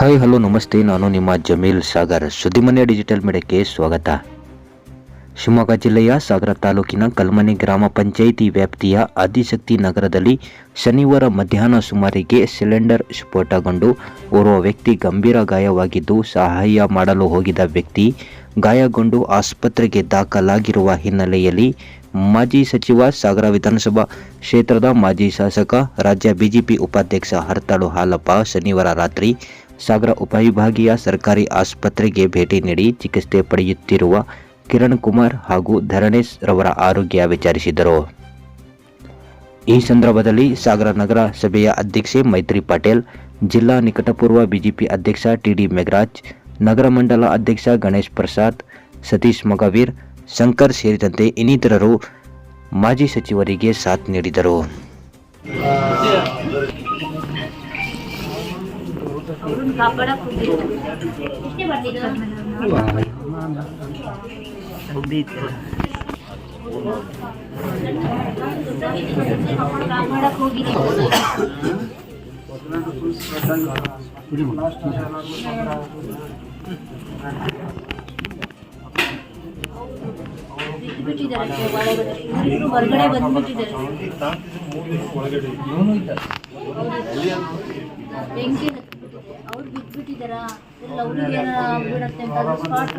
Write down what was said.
Hi, hello, ನಮಸ್ತೆ. ನಾನು ನಿಮ್ಮ ಜಮೀಲ್ ಸಾಗರ್. ಸುದ್ದಿಮನೆ ಡಿಜಿಟಲ್ ಮೀಡಿಯಾಕ್ಕೆ ಸ್ವಾಗತ. ಶಿವಮೊಗ್ಗ ಜಿಲ್ಲೆಯ ಸಾಗರ ತಾಲೂಕಿನ ಕಲ್ಮನೆ ಗ್ರಾಮ ಪಂಚಾಯಿತಿ ವ್ಯಾಪ್ತಿಯ ಆದಿಶಕ್ತಿ ನಗರದಲ್ಲಿ ಶನಿವಾರ ಮಧ್ಯಾಹ್ನ ಸುಮಾರಿಗೆ ಸಿಲಿಂಡರ್ ಸ್ಫೋಟಗೊಂಡು ಓರ್ವ ವ್ಯಕ್ತಿ ಗಂಭೀರ ಗಾಯವಾಗಿದ್ದು, ಸಹಾಯ ಮಾಡಲು ಹೋಗಿದ್ದ ವ್ಯಕ್ತಿ ಗಾಯಗೊಂಡು ಆಸ್ಪತ್ರೆಗೆ ದಾಖಲಾಗಿರುವ ಹಿನ್ನೆಲೆಯಲ್ಲಿ ಮಾಜಿ ಸಚಿವ ಸಾಗರ ವಿಧಾನಸಭಾ ಕ್ಷೇತ್ರದ ಮಾಜಿ ಶಾಸಕ, ರಾಜ್ಯ ಬಿಜೆಪಿ ಉಪಾಧ್ಯಕ್ಷ ಹರ್ತಾಳು ಹಾಲಪ್ಪ ಶನಿವಾರ ರಾತ್ರಿ ಸಾಗರ ಉಪವಿಭಾಗೀಯ ಸರ್ಕಾರಿ ಆಸ್ಪತ್ರೆಗೆ ಭೇಟಿ ನೀಡಿ ಚಿಕಿತ್ಸೆ ಪಡೆಯುತ್ತಿರುವ ಕಿರಣ್ ಕುಮಾರ್ ಹಾಗೂ ಧರಣೇಶ್ ರವರ ಆರೋಗ್ಯ ವಿಚಾರಿಸಿದರು. ಈ ಸಂದರ್ಭದಲ್ಲಿ ಸಾಗರ ನಗರ ಸಭೆಯ ಅಧ್ಯಕ್ಷೆ ಮೈತ್ರಿ ಪಟೇಲ್, ಜಿಲ್ಲಾ ನಿಕಟಪೂರ್ವ ಬಿಜೆಪಿ ಅಧ್ಯಕ್ಷ ಟಿಡಿ ಮೆಘರಾಜ್, ನಗರ ಮಂಡಲ ಅಧ್ಯಕ್ಷ ಗಣೇಶ್ ಪ್ರಸಾದ್, ಸತೀಶ್ ಮೊಗವೀರ್, ಶಂಕರ್ ಸೇರಿದಂತೆ ಇನ್ನಿತರರು ಮಾಜಿ ಸಚಿವರಿಗೆ ಸಾಥ್ ನೀಡಿದರು. ಹೊರಗಡೆ ಬಂದ್ಬಿಟ್ಟಿದ್ದಾರೆ ಬೆಂಕಿ ಹತ್ಬಿಟ್ಟಿದೆ ಅವ್ರು ಬಿದ್ಬಿಟ್ಟಿದಾರ ಇಲ್ಲ ಅವ್ರಿಗೆ ಏನಾರ ಆಗ್ಬಿಡತ್ತೆ ಅಂತ ಸ್ಪಾಟ್